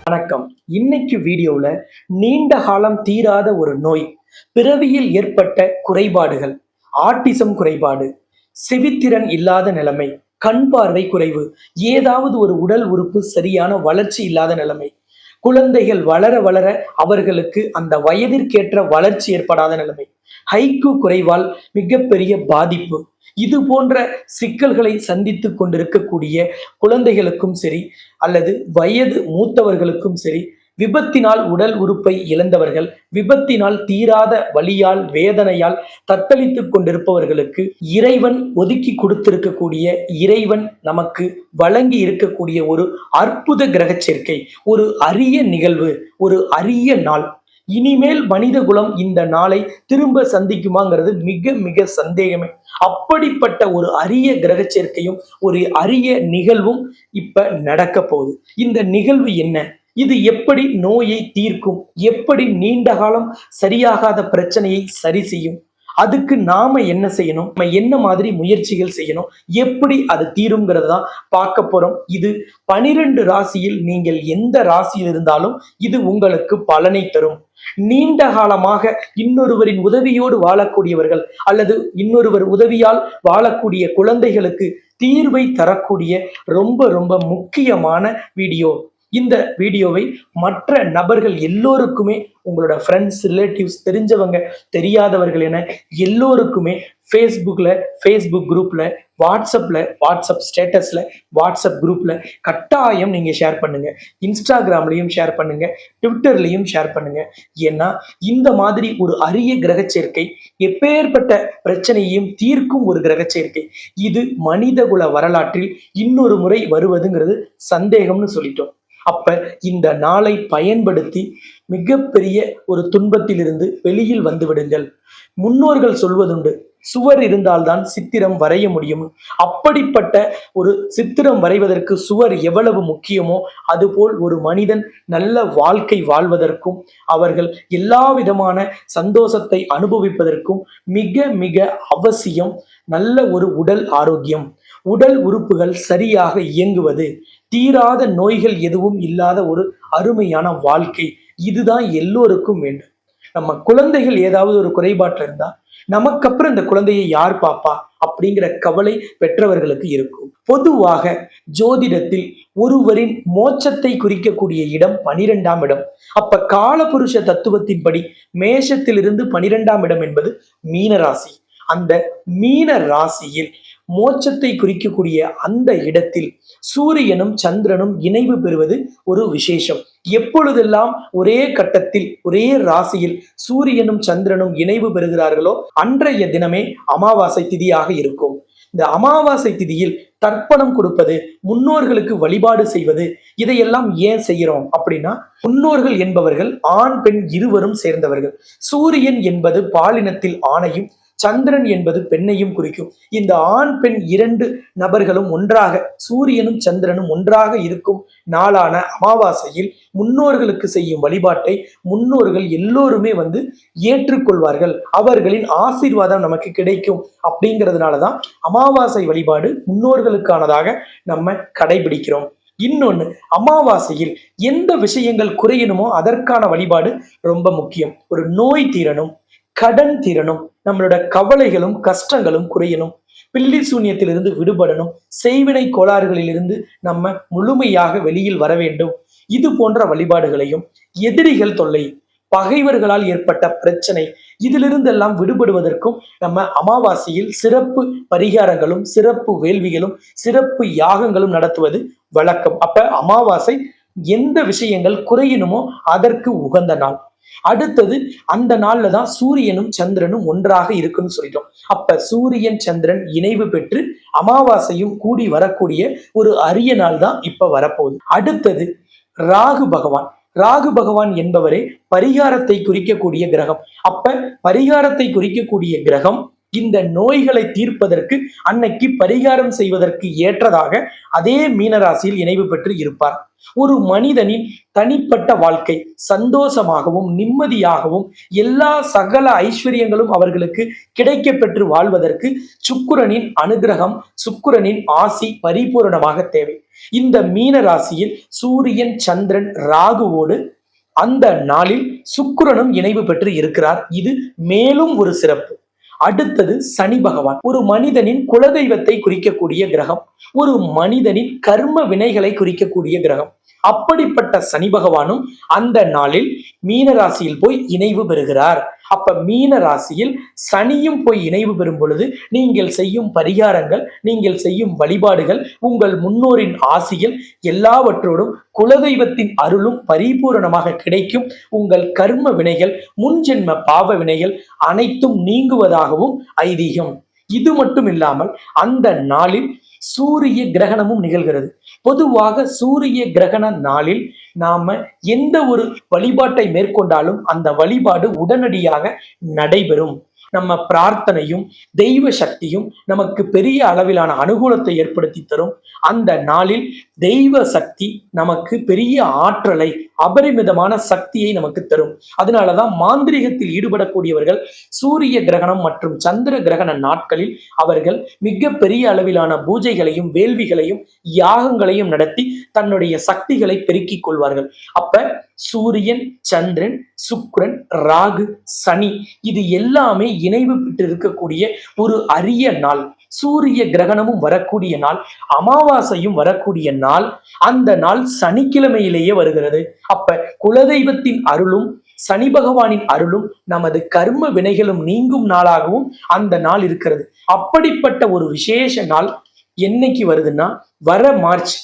வணக்கம். இன்னைக்கு வீடியோவில் நீண்ட காலம் தீராத ஒரு நோய் பிறவியில் ஏற்பட்ட குறைபாடுகள் ஆட்டிசம் குறைபாடு செவித்திறன் இல்லாத நிலைமை கண் பார்வை குறைவு ஏதாவது ஒரு உடல் உறுப்பு சரியான வளர்ச்சி இல்லாத நிலைமை குழந்தைகள் வளர வளர அவர்களுக்கு அந்த வயதிற்கேற்ற வளர்ச்சி ஏற்படாத நிலைமை. ஹைக்கு குறைவால் மிகப்பெரிய பாதிப்பு. இது போன்ற சிக்கல்களை சந்தித்து கொண்டிருக்கக்கூடிய குழந்தைகளுக்கும் சரி அல்லது வயது மூத்தவர்களுக்கும் சரி விபத்தினால் உடல் உறுப்பை இழந்தவர்கள் விபத்தினால் தீராத வலியால் வேதனையால் தத்தளித்துக் கொண்டிருப்பவர்களுக்கு இறைவன் ஒதுக்கி கொடுத்திருக்கக்கூடிய இறைவன் நமக்கு வழங்கி இருக்கக்கூடிய ஒரு அற்புத கிரக சேர்க்கை ஒரு அரிய நிகழ்வு ஒரு அரிய நாள். இனிமேல் மனித குலம் இந்த நாளை திரும்ப சந்திக்குமாங்கிறது மிக மிக சந்தேகமே. அப்படிப்பட்ட ஒரு அரிய கிரக சேர்க்கையும் ஒரு அரிய நிகழ்வும் இப்ப நடக்க போகுது இந்த நிகழ்வு என்ன? இது எப்படி நோயை தீர்க்கும்? எப்படி நீண்ட காலம் சரியாகாத பிரச்சனையை சரி செய்யும்? அதுக்கு நாம என்ன செய்யணும்? நம்ம என்ன மாதிரி முயற்சிகள் செய்யணும்? எப்படி அது தீருங்கிறது தான் பார்க்க போறோம். இது பனிரெண்டு ராசியில் நீங்கள் எந்த ராசியில் இருந்தாலும் இது உங்களுக்கு பலனை தரும். நீண்ட காலமாக இன்னொருவரின் உதவியோடு வாழக்கூடியவர்கள் அல்லது இன்னொருவர் உதவியால் வாழக்கூடிய குழந்தைகளுக்கு தீர்வை தரக்கூடிய ரொம்ப ரொம்ப முக்கியமான வீடியோ. இந்த வீடியோவை மற்ற நபர்கள் எல்லோருக்குமே உங்களோட ஃப்ரெண்ட்ஸ் ரிலேட்டிவ்ஸ் தெரிஞ்சவங்க தெரியாதவர்கள் என எல்லோருக்குமே ஃபேஸ்புக்கில் ஃபேஸ்புக் குரூப்பில் வாட்ஸ்அப்பில் வாட்ஸ்அப் ஸ்டேட்டஸில் வாட்ஸ்அப் குரூப்பில் கட்டாயம் நீங்கள் ஷேர் பண்ணுங்கள் இன்ஸ்டாகிராம்லேயும் ஷேர் பண்ணுங்கள் ட்விட்டர்லேயும் ஷேர் பண்ணுங்கள் ஏன்னா இந்த மாதிரி ஒரு அரிய கிரக சேர்க்கை எப்பேற்பட்ட பிரச்சனையையும் தீர்க்கும் ஒரு கிரக சேர்க்கை. இது மனிதகுல வரலாற்றில் இன்னொரு முறை வருவதுங்கிறது சந்தேகம்னு சொல்லிட்டோம். அப்ப இந்த நாளை பயன்படுத்தி மிகப்பெரிய ஒரு துன்பத்திலிருந்து வெளியில் வந்து விடுங்கள். முன்னோர்கள் சொல்வதுண்டு சுவர் இருந்தால்தான் சித்திரம் வரைய முடியும். அப்படிப்பட்ட ஒரு சித்திரம் வரைவதற்கு சுவர் எவ்வளவு முக்கியமோ அதுபோல் ஒரு மனிதன் நல்ல வாழ்க்கை வாழ்வதற்கும் அவர்கள் எல்லா விதமான சந்தோஷத்தை அனுபவிப்பதற்கும் மிக மிக அவசியம் நல்ல ஒரு உடல் ஆரோக்கியம். உடல் உறுப்புகள் சரியாக இயங்குவது தீராத நோய்கள் எதுவும் இல்லாத ஒரு அருமையான வாழ்க்கை. இதுதான் எல்லோருக்கும் வேண்டும். நம்ம குழந்தைகள் ஏதாவது ஒரு குறைபாட்டில் இருந்தா நமக்கு அப்புறம் இந்த குழந்தையை யார் பாப்பா அப்படிங்கிற கவலை பெற்றவர்களுக்கு இருக்கும். பொதுவாக ஜோதிடத்தில் ஒருவரின் மோட்சத்தை குறிக்கக்கூடிய இடம் பனிரெண்டாம் இடம். அப்ப காலபுருஷ தத்துவத்தின்படி மேஷத்திலிருந்து பனிரெண்டாம் இடம் என்பது மீன ராசி அந்த மீன ராசியில் மோட்சத்தை குறிக்கக்கூடிய அந்த இடத்தில் சூரியனும் சந்திரனும் இணைவு பெறுவது ஒரு விசேஷம். எப்பொழுதெல்லாம் ஒரே கட்டத்தில் ஒரே ராசியில் சூரியனும் சந்திரனும் இணைவு பெறுகிறார்களோ அன்றைய தினமே அமாவாசை திதியாக இருக்கும். இந்த அமாவாசை திதியில் தர்ப்பணம் கொடுப்பது முன்னோர்களுக்கு வழிபாடு செய்வது இதையெல்லாம் ஏன் செய்கிறோம் அப்படின்னா முன்னோர்கள் என்பவர்கள் ஆண் பெண் இருவரும் சேர்ந்தவர்கள். சூரியன் என்பது பாலினத்தில் ஆணையும் சந்திரன் என்பது பெண்ணையும் குறிக்கும். இந்த ஆண் பெண் இரண்டு நபர்களும் ஒன்றாக சூரியனும் சந்திரனும் ஒன்றாக இருக்கும் நாளான அமாவாசையில் முன்னோர்களுக்கு செய்யும் வழிபாட்டை முன்னோர்கள் எல்லோருமே வந்து ஏற்றுக்கொள்வார்கள். அவர்களின் ஆசீர்வாதம் நமக்கு கிடைக்கும் அப்படிங்கிறதுனால தான் அமாவாசை வழிபாடு முன்னோர்களுக்கானதாக நம்ம கடைபிடிக்கிறோம். இன்னொன்று அமாவாசையில் எந்த விஷயங்கள் குறையணுமோ அதற்கான வழிபாடு ரொம்ப முக்கியம். ஒரு நோய் தீரணும். கடன் தீரணும். நம்மளோட கவலைகளும் கஷ்டங்களும் குறையணும். பில்லி சூன்யத்திலிருந்து விடுபடணும். செய்வினை கோளாறுகளிலிருந்து நம்ம முழுமையாக வெளியில் வர வேண்டும். இது போன்ற வழிபாடுகளையும் எதிரிகள் தொல்லை பகைவர்களால் ஏற்பட்ட பிரச்சனை இதிலிருந்தெல்லாம் விடுபடுவதற்கும் நம்ம அமாவாசையில் சிறப்பு பரிகாரங்களும் சிறப்பு வேள்விகளும் சிறப்பு யாகங்களும் நடத்துவது வழக்கம். அப்ப அமாவாசை எந்த விஷயங்கள் குறையணுமோ அதற்கு உகந்த நாள். அடுத்தது அந்த நாள்ல தான் சூரியனும் சந்திரனும் ஒன்றாக இருக்குன்னு சொல்லிட்டோம். அப்ப சூரியன் சந்திரன் இணைவு பெற்று அமாவாசையும் கூடி வரக்கூடிய ஒரு அரிய நாள் தான் இப்ப வரப்போகுது. அடுத்தது ராகு பகவான். ராகு பகவான் என்பவரே பரிகாரத்தை குறிக்கக்கூடிய கிரகம். அப்ப பரிகாரத்தை குறிக்கக்கூடிய கிரகம் இந்த நோய்களை தீர்ப்பதற்கு அன்னைக்கு பரிகாரம் செய்வதற்கு ஏற்றதாக அதே மீனராசியில் இணைவு பெற்று இருப்பார். ஒரு மனிதனின் தனிப்பட்ட வாழ்க்கை சந்தோஷமாகவும் நிம்மதியாகவும் எல்லா சகல ஐஸ்வர்யங்களும் அவர்களுக்கு கிடைக்க பெற்று வாழ்வதற்கு சுக்கிரனின் அனுகிரகம் சுக்கிரனின் ஆசி பரிபூரணமாக தேவை. இந்த மீன ராசியில் சூரியன் சந்திரன் ராகுவோடு அந்த நாளில் சுக்கிரனும் இணைவு பெற்று இருக்கிறார். இது மேலும் ஒரு சிறப்பு. அடுத்தது சனி பகவான். ஒரு மனிதனின் குலதெய்வத்தை குறிக்கக்கூடிய கிரகம் ஒரு மனிதனின் கர்ம வினைகளை குறிக்கக்கூடிய கிரகம். அப்படிப்பட்ட சனி பகவானும் அந்த நாளில் மீனராசியில் போய் இணைவு பெறுகிறார். அப்ப மீன ராசியில் சனியும் போய் இணைவு பெறும் பொழுது நீங்கள் செய்யும் பரிகாரங்கள் நீங்கள் செய்யும் வழிபாடுகள் உங்கள் முன்னோரின் ஆசிகள் எல்லாவற்றோடும் குலதெய்வத்தின் அருளும் பரிபூரணமாக கிடைக்கும். உங்கள் கர்ம வினைகள் முன்ஜென்ம பாவ வினைகள் அனைத்தும் நீங்குவதாகவும் ஐதீகம். இது மட்டும் இல்லாமல் அந்த நாளில் சூரிய கிரகணமும் நிகழ்கிறது. பொதுவாக சூரிய கிரகண நாளில் நாம எந்த ஒரு வழிபாட்டை மேற்கொண்டாலும் அந்த வழிபாடு உடனடியாக நடைபெறும். நம்ம பிரார்த்தனையும் தெய்வ சக்தியும் நமக்கு பெரிய அளவிலான அனுகூலத்தை ஏற்படுத்தி தரும். அந்த நாளில் தெய்வ சக்தி நமக்கு பெரிய ஆற்றலை அபரிமிதமான சக்தியை நமக்கு தரும். அதனாலதான் மாந்திரிகத்தில் ஈடுபடக்கூடியவர்கள் சூரிய கிரகணம் மற்றும் சந்திர கிரகண நாட்களில் அவர்கள் மிக பெரிய அளவிலான பூஜைகளையும் வேள்விகளையும் யாகங்களையும் நடத்தி தன்னுடைய சக்திகளை பெருக்கிக் கொள்வார்கள். அப்ப சூரியன் சந்திரன் சுக்ரன் ராகு சனி இது எல்லாமே இணைவு பெற்று இருக்கக்கூடிய ஒரு அரிய நாள். சூரிய கிரகணமும் வரக்கூடிய நாள் அமாவாசையும் வரக்கூடிய நாள் அந்த நாள் சனிக்கிழமையிலேயே வருகிறது. அப்ப குலதெய்வத்தின் அருளும் சனி பகவானின் அருளும் நமது கர்ம வினைகளும் நீங்கும் நாளாகவும் அந்த நாள் இருக்கிறது. அப்படிப்பட்ட ஒரு விசேஷ நாள் என்னைக்கு வருதுன்னா வர மார்ச்.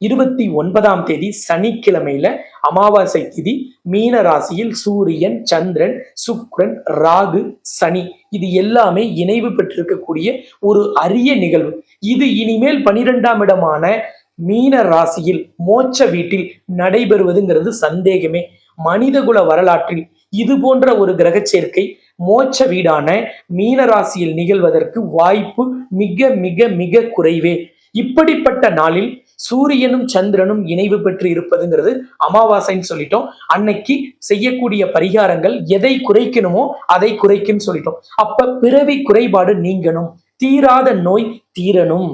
இருபத்தி ஒன்பதாம் தேதி சனிக்கிழமையில அமாவாசை திதி மீன ராசியில் சூரியன் சந்திரன் சுக்ரன் ராகு சனி. இது எல்லாமே இணைவு பெற்றிருக்கக்கூடிய ஒரு அரிய நிகழ்வு. இது இனிமேல் பனிரெண்டாம் இடமான மீன ராசியில் மோட்ச வீட்டில் நடைபெறுவதுங்கிறது சந்தேகமே. மனிதகுல வரலாற்றில் இது போன்ற ஒரு கிரக சேர்க்கை மோட்ச வீடான மீன ராசியில் நிகழ்வதற்கு வாய்ப்பு மிக மிக மிக குறைவே. இப்படிப்பட்ட நாளில் சூரியனும் சந்திரனும் இணைவு பெற்று இருப்பதுங்கிறது அமாவாசைன்னு சொல்லிட்டோம். அன்னைக்கு செய்யக்கூடிய பரிகாரங்கள் எதை குறைக்கணுமோ அதை குறைக்குன்னு சொல்லிட்டோம். அப்ப பிறவி குறைபாடு நீங்கணும். தீராத நோய் தீரணும்.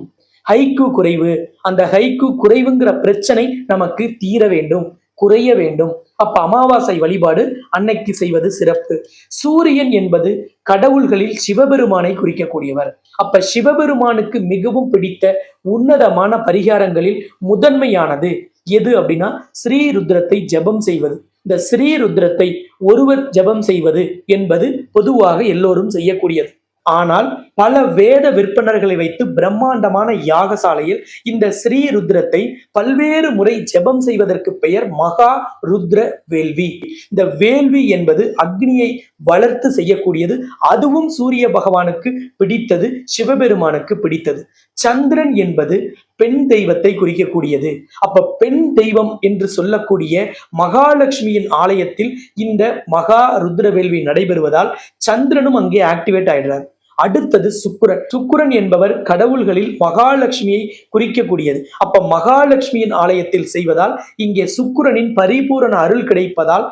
ஹைக்கு குறைவு. அந்த ஹைக்கு குறைவுங்கிற பிரச்சனை நமக்கு தீர வேண்டும். குறைய வேண்டும். அப்ப அமாவாசை வழிபாடு அன்னைக்கு செய்வது சிறப்பு. சூரியன் என்பது கடவுள்களில் சிவபெருமானை குறிக்கக்கூடியவர். அப்ப சிவபெருமானுக்கு மிகவும் பிடித்த உன்னதமான பரிகாரங்களில் முதன்மையானது எது அப்படின்னா ஸ்ரீருத்ரத்தை ஜெபம் செய்வது. இந்த ஸ்ரீருத்ரத்தை ஒருவர் ஜெபம் செய்வது என்பது பொதுவாக எல்லோரும் செய்யக்கூடியது. ஆனால் பல வேத விற்பனர்களை வைத்து பிரம்மாண்டமான யாகசாலையில் இந்த ஸ்ரீ ருத்ரத்தை பல்வேறு முறை ஜெபம் செய்வதற்கு பெயர் மகா ருத்ர வேள்வி. இந்த வேள்வி என்பது அக்னியை வளர்த்து செய்யக்கூடியது. அதுவும் சூரிய பகவானுக்கு பிடித்தது சிவபெருமானுக்கு பிடித்தது. சந்திரன் என்பது பெண் தெய்வத்தை குறிக்கக்கூடியது. அப்ப பெண் தெய்வம் என்று சொல்லக்கூடிய மகாலட்சுமியின் ஆலயத்தில் இந்த மகா ருத்ர வேள்வி நடைபெறுவதால் சந்திரனும் அங்கே ஆக்டிவேட் ஆயிடுறார். அடுத்தது சுக்குரன். சுக்குரன் என்பவர் கடவுள்களில் மகாலட்சுமியை குறிக்கக்கூடியது. அப்ப மகாலட்சுமியின் ஆலயத்தில் செய்வதால் இங்கே சுக்குரனின் பரிபூரண அருள் கிடைப்பதால்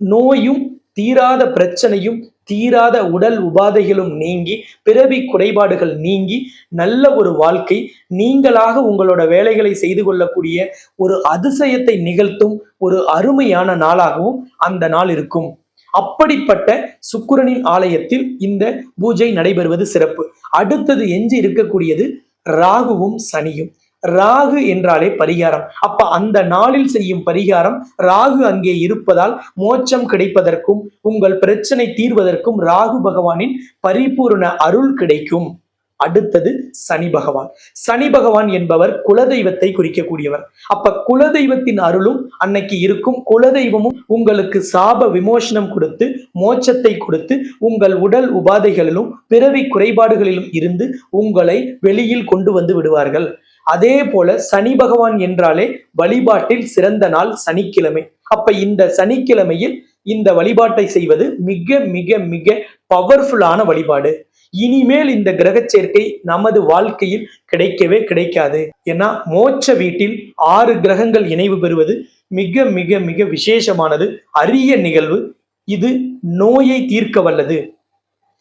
நோயும் தீராத பிரச்சனையும் தீராத உடல் உபாதைகளும் நீங்கி பிறவி குறைபாடுகள் நீங்கி நல்ல ஒரு வாழ்க்கை நீங்களாக உங்களோட வேலைகளை செய்து கொள்ளக்கூடிய ஒரு அதிசயத்தை நிகழ்த்தும் ஒரு அருமையான நாளாகவும் அந்த நாள் இருக்கும். அப்படிப்பட்ட சுக்குரனின் ஆலயத்தில் இந்த பூஜை நடைபெறுவது சிறப்பு. அடுத்தது எஞ்சி இருக்கக்கூடியது ராகுவும் சனியும். ராகு என்றாலே பரிகாரம். அப்ப அந்த நாளில் செய்யும் பரிகாரம் ராகு அங்கே இருப்பதால் மோட்சம் கிடைப்பதற்கும் உங்கள் பிரச்சனை தீர்வதற்கும் ராகு பகவானின் பரிபூர்ண அருள் கிடைக்கும். அடுத்தது சனி பகவான். சனி பகவான் என்பவர் குலதெய்வத்தை குறிக்கக்கூடியவர். அப்ப குலதெய்வத்தின் அருளும் அன்னைக்கு இருக்கும் குலதெய்வமும் உங்களுக்கு சாப விமோசனம் கொடுத்து மோட்சத்தை கொடுத்து உங்கள் உடல் உபாதைகளிலும் பிறவி குறைபாடுகளிலும் இருந்து உங்களை வெளியில் கொண்டு வந்து விடுவார்கள். அதே போல சனி பகவான் என்றாலே வழிபாட்டில் சிறந்த நாள் சனிக்கிழமை. அப்ப இந்த சனிக்கிழமையில் இந்த வழிபாட்டை செய்வது மிக மிக மிக பவர்ஃபுல்லான வழிபாடு. இனிமேல் இந்த கிரக சேர்க்கை நமது வாழ்க்கையில் கிடைக்கவே கிடைக்காது. ஏன்னா மோட்ச வீட்டில் ஆறு கிரகங்கள் இணைவு பெறுவது மிக மிக மிக விசேஷமானது. அரிய நிகழ்வு. இது நோயை தீர்க்க வல்லது.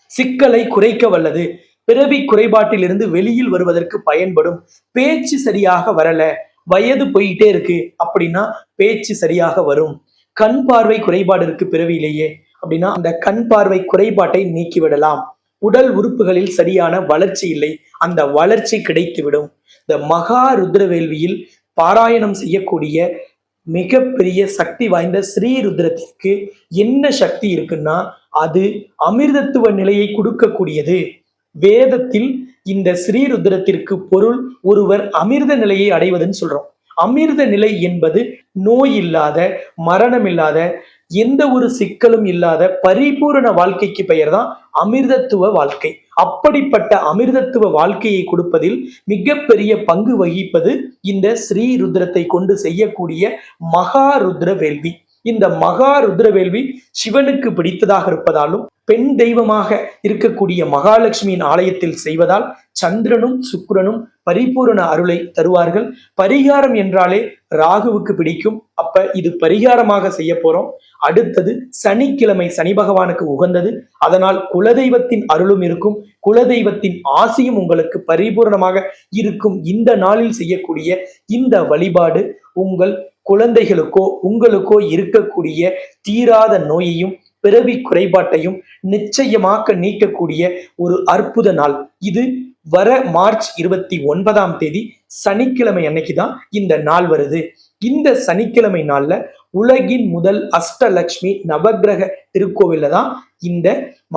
சிக்கலை குறைக்க வல்லது. பிறவி குறைபாட்டிலிருந்து வெளியில் வருவதற்கு பயன்படும். பேச்சு சரியாக வரல. வயது போயிட்டே இருக்கு. அப்படின்னா பேச்சு சரியாக வரும். கண் பார்வை குறைபாடு இருக்கு பிறவியிலேயே. அப்படின்னா அந்த கண் பார்வை குறைபாட்டை நீக்கிவிடலாம். உடல் உறுப்புகளில் சரியான வளர்ச்சி இல்லை. அந்த வளர்ச்சி கிடைத்துவிடும். இந்த மகா ருத்ரவேள்வியில் பாராயணம் செய்யக்கூடிய மிகப்பெரிய சக்தி வாய்ந்த ஸ்ரீ ருத்ரத்திற்கு என்ன சக்தி இருக்குன்னா அது அமிர்தத்துவ நிலையை கொடுக்கக்கூடியது. வேதத்தில் இந்த ஸ்ரீருத்ரத்திற்கு பொருள் ஒருவர் அமிர்த நிலையை அடைவதுன்னு சொல்றோம். அமிர்த நிலை என்பது நோய் இல்லாத மரணம் இல்லாத எந்த ஒரு சிக்கலும் இல்லாத பரிபூரண வாழ்க்கைக்கு பெயர் தான் அமிர்தத்துவ வாழ்க்கை. அப்படிப்பட்ட அமிர்தத்துவ வாழ்க்கையை கொடுப்பதில் மிகப்பெரிய பங்கு வகிப்பது இந்த ஸ்ரீ ருத்ரத்தை கொண்டு செய்யக்கூடிய மகா ருத்ர வேள்வி. இந்த மகா ருத்ரவேள்வி சிவனுக்கு பிடித்ததாக இருப்பதாலும் பெண் தெய்வமாக இருக்கக்கூடிய மகாலட்சுமியின் ஆலயத்தில் செய்வதால் சந்திரனும் சுக்கிரனும் பரிபூரண அருளை தருவார்கள். பரிகாரம் என்றாலே ராகுவுக்கு பிடிக்கும். அப்ப இது பரிகாரமாக செய்ய போறோம். அடுத்தது சனிக்கிழமை சனி பகவானுக்கு உகந்தது. அதனால் குலதெய்வத்தின் அருளும் இருக்கும். குலதெய்வத்தின் ஆசையும் உங்களுக்கு பரிபூரணமாக இருக்கும். இந்த நாளில் செய்யக்கூடிய இந்த வழிபாடு உங்கள் குழந்தைகளுக்கோ உங்களுக்கோ இருக்கக்கூடிய தீராத நோயையும் பிறவி குறைபாட்டையும் நிச்சயமாக நீக்கக்கூடிய ஒரு அற்புத நாள். இது வர மார்ச் இருபத்தி ஒன்பதாம் தேதி சனிக்கிழமை அன்னைக்கு தான் இந்த நாள் வருது. இந்த சனிக்கிழமை நாள்ல உலகின் முதல் அஷ்டலக்ஷ்மி நவக்கிரக திருக்கோவில்ல தான் இந்த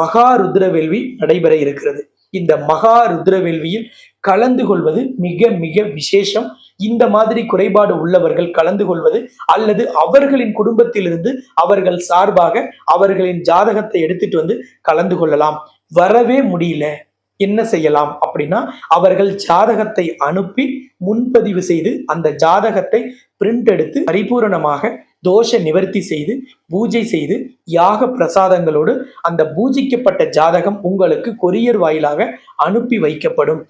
மகா ருத்ரவேள்வி நடைபெற இருக்கிறது. இந்த மகா ருத்ரவேள்வியில் கலந்து கொள்வது மிக மிக விசேஷம். இந்த மாதிரி குறைபாடு உள்ளவர்கள் கலந்து கொள்வது அல்லது அவர்களின் குடும்பத்திலிருந்து அவர்கள் சார்பாக அவர்களின் ஜாதகத்தை எடுத்துட்டு வந்து கலந்து கொள்ளலாம். வரவே முடியல. என்ன செய்யலாம் அப்படின்னா அவர்கள் ஜாதகத்தை அனுப்பி முன்பதிவு செய்து அந்த ஜாதகத்தை பிரிண்ட் எடுத்து பரிபூரணமாக தோஷ நிவர்த்தி செய்து பூஜை செய்து யாக பிரசாதங்களோடு அந்த பூஜிக்கப்பட்ட ஜாதகம் உங்களுக்கு கொரியர் வாயிலாக அனுப்பி வைக்கப்படும்.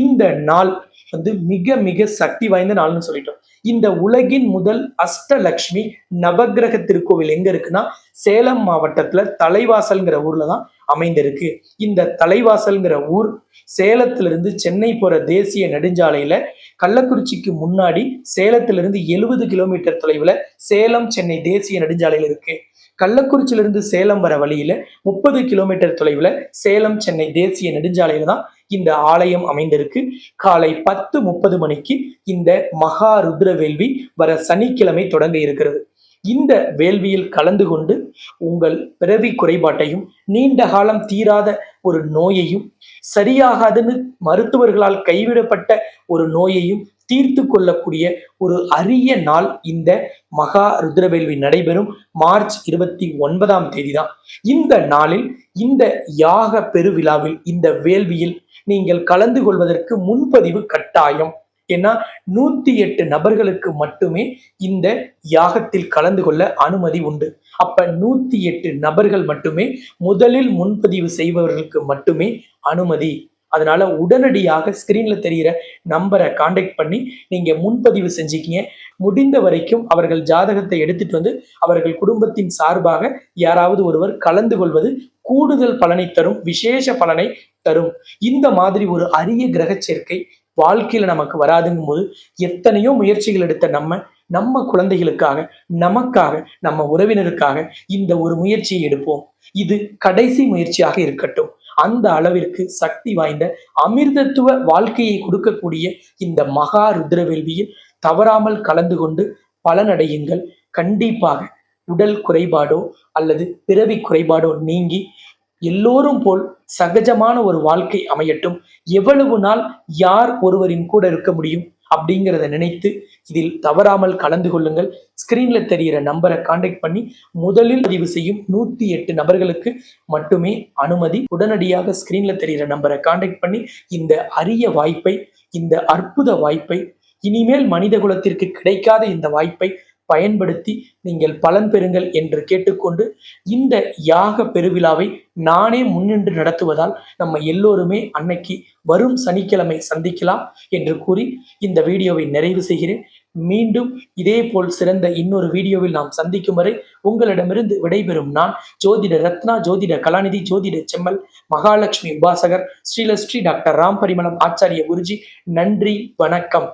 இந்த நாள் வந்து மிக மிக சக்தி வாய்ந்த நாள்னு சொல்லிட்டோம். இந்த உலகின் முதல் அஷ்டலக்ஷ்மி நவக்கிரக திருக்கோவில் எங்க இருக்குன்னா சேலம் மாவட்டத்துல தலைவாசல்ங்கிற ஊர்ல தான் அமைந்திருக்கு. இந்த தலைவாசல்ங்கிற ஊர் சேலத்திலிருந்து சென்னை போற தேசிய நெடுஞ்சாலையில கள்ளக்குறிச்சிக்கு முன்னாடி சேலத்திலிருந்து எழுபது கிலோமீட்டர் தொலைவில் சேலம் சென்னை தேசிய நெடுஞ்சாலையில் இருக்கு. கள்ளக்குறிச்சியிலிருந்து சேலம் வர வழியில முப்பது கிலோமீட்டர் தொலைவில் சேலம் சென்னை தேசிய நெடுஞ்சாலையில தான் இந்த ஆலயம் அமைந்திருக்கு. காலை பத்து முப்பது மணிக்கு இந்த மகா ருத்ர வேள்வி வர சனிக்கிழமை தொடங்க இருக்கிறது. இந்த வேள்வியில் கலந்து கொண்டு உங்கள் பிறவி குறைபாட்டையும் நீண்ட காலம் தீராத ஒரு நோயையும் சரியாகாதுன்னு மருத்துவர்களால் கைவிடப்பட்ட ஒரு நோயையும் தீர்த்து கொள்ளக்கூடிய ஒரு அரிய நாள் இந்த மகா ருத்ரவேள்வி நடைபெறும் மார்ச் இருபத்தி ஒன்பதாம் தேதி தான் இந்த நாளில் இந்த யாக பெருவிழாவில் இந்த வேள்வியில் நீங்கள் கலந்து கொள்வதற்கு முன்பதிவு கட்டாயம். ஏன்னா நூத்தி எட்டு நபர்களுக்கு மட்டுமே இந்த யாகத்தில் கலந்து கொள்ள அனுமதி உண்டு. அப்ப நூத்தி எட்டு நபர்கள் மட்டுமே முதலில் முன்பதிவு செய்பவர்களுக்கு மட்டுமே அனுமதி. அதனால உடனடியாக ஸ்கிரீன்ல தெரிகிற நம்பரை காண்டாக்ட் பண்ணி நீங்க முன்பதிவு செஞ்சுக்கிங்க. முடிந்த வரைக்கும் அவர்கள் ஜாதகத்தை எடுத்துட்டு வந்து அவர்கள் குடும்பத்தின் சார்பாக யாராவது ஒருவர் கலந்து கொள்வது கூடுதல் பலனை தரும் விசேஷ பலனை தரும். இந்த மாதிரி ஒரு அரிய கிரக சேர்க்கை வாழ்க்கையில நமக்கு வராதுங்கும் போது எத்தனையோ முயற்சிகள் எடுத்த நம்ம நம்ம குழந்தைகளுக்காக நமக்காக நம்ம உறவினருக்காக இந்த ஒரு முயற்சியை எடுப்போம். இது கடைசி முயற்சியாக இருக்கட்டும். அந்த அளவிற்கு சக்தி வாய்ந்த அமிர்தத்துவ வாழ்க்கையை கொடுக்கக்கூடிய இந்த மகா ருத்ரவேள்வியில் தவறாமல் கலந்து கொண்டு பலனடையுங்கள். கண்டிப்பாக உடல் குறைபாடோ அல்லது பிறவி குறைபாடோ நீங்கி எல்லோரும் போல் சகஜமான ஒரு வாழ்க்கை அமையட்டும். எவ்வளவு நாள் யார் ஒருவரின் கூட இருக்க முடியும் அப்படிங்கிறத நினைத்து இதில் தவறாமல் கலந்து கொள்ளுங்கள். ஸ்கிரீன்ல தெரிகிற நம்பரை காண்டாக்ட் பண்ணி முதலில் பதிவு செய்யும் நூத்தி எட்டு நபர்களுக்கு மட்டுமே அனுமதி. உடனடியாக ஸ்கிரீன்ல தெரிகிற நம்பரை காண்டாக்ட் பண்ணி இந்த அரிய வாய்ப்பை இந்த அற்புத வாய்ப்பை இனிமேல் மனித குலத்திற்கு கிடைக்காத இந்த வாய்ப்பை பயன்படுத்தி நீங்கள் பலன் பெறுங்கள் என்று கேட்டுக்கொண்டு இந்த யாக பெருவிழாவை நானே முன்னின்று நடத்துவதால் நம்ம எல்லோருமே அன்னைக்கு வரும் சனிக்கிழமை சந்திக்கலாம் என்று கூறி இந்த வீடியோவை நிறைவு செய்கிறேன். மீண்டும் இதே போல் சிறந்த இன்னொரு வீடியோவில் நாம் சந்திக்கும் வரை உங்களிடமிருந்து விடைபெறும் நான் ஜோதிட ரத்னா ஜோதிட கலாநிதி ஜோதிட செம்மல் மகாலட்சுமி உபாசகர் ஸ்ரீலஸ்ரீ டாக்டர் ராம் பரிமளம் ஆச்சாரிய குருஜி நன்றி வணக்கம்.